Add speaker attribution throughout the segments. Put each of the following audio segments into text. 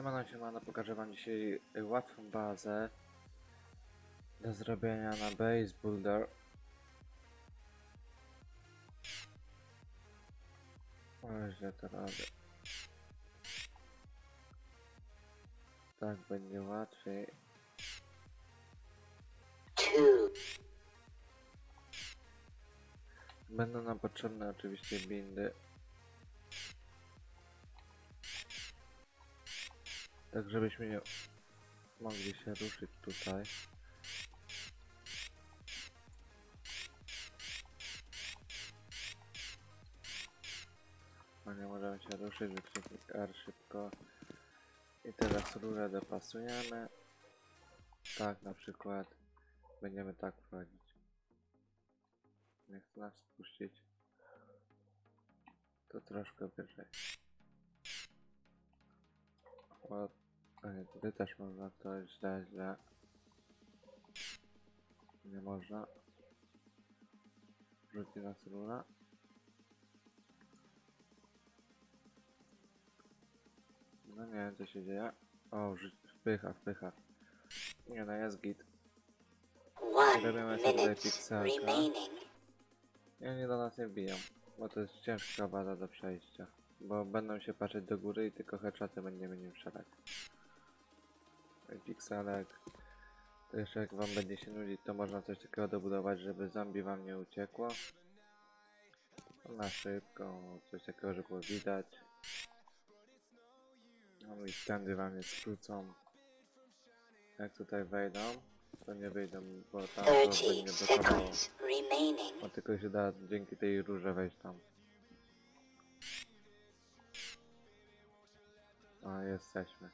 Speaker 1: Siemano, siemano, pokażę wam dzisiaj łatwą bazę do zrobienia na Base Builder. O, źle to robię. Tak będzie łatwiej. Będą nam potrzebne oczywiście bindy. Tak żebyśmy mogli się ruszyć tutaj. No nie możemy się ruszyć, wykrzyknik R szybko. I teraz rurę dopasujemy. Tak na przykład będziemy tak wchodzić. Nie nas spuścić. To troszkę wyżej. O, a nie, tutaj też można, jest źle, źle. Nie można. Rzuci nas rura. No nie wiem co się dzieje. O, wpycha, wpycha. Nie no, jest git. Robimy sobie pikselka. I oni do nas nie biją, bo to jest ciężka baza do przejścia. Bo będą się patrzeć do góry i tylko headshoty będziemy nim strzelać. Pikselek. To jeszcze jak wam będzie się nudzić, to można coś takiego dobudować, żeby zombie wam nie uciekło. Na szybko, coś takiego, żeby było widać. No i tędy wam nie skrócą. Jak tutaj wejdą, to nie wyjdą, bo tam to będzie blokowało. No tylko się da dzięki tej rurze wejść tam. O, jesteśmy.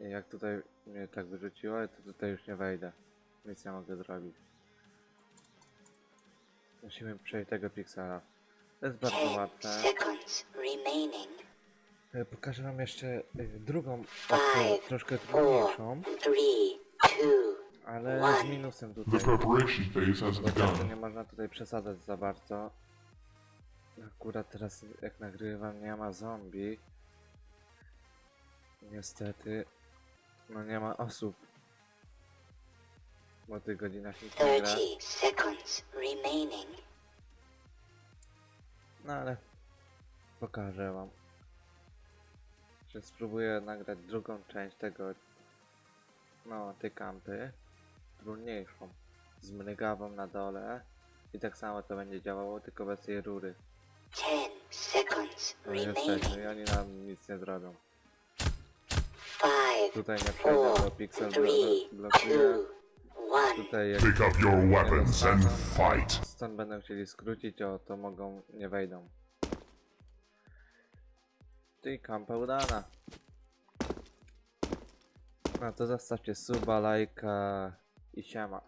Speaker 1: I jak tutaj mnie tak wyrzuciło, to tutaj już nie wejdę. Nic nie mogę zrobić. Musimy przejść tego piksela. To jest bardzo łatwe. E, Pokażę wam jeszcze e, drugą, taką troszkę trudniejszą, ale z minusem tutaj.
Speaker 2: begun.
Speaker 1: nie można tutaj przesadzać za bardzo. Akurat teraz jak nagrywam nie ma zombie. Niestety. No nie ma osób. Bo tych godzinach nikt nie gra.
Speaker 3: thirty seconds remaining.
Speaker 1: No ale pokażę wam. Że spróbuję nagrać drugą część tego no tej kampy. Trudniejszą. Z mrygawą na dole. I tak samo to będzie działało, tylko bez tej rury.
Speaker 3: Ten seconds
Speaker 1: No jesteśmy
Speaker 3: remaining.
Speaker 1: i oni nam nic nie zrobią.
Speaker 3: Five,
Speaker 1: Tutaj nie przejdę, bo
Speaker 3: four,
Speaker 1: pixel blokuje.
Speaker 3: two, one.
Speaker 1: Tutaj jak
Speaker 2: Pick up your weapons and fight.
Speaker 1: stąd będą chcieli skrócić, o to mogą, nie wejdą. Ty kampa udana. No to zostawcie suba, lajka i siema.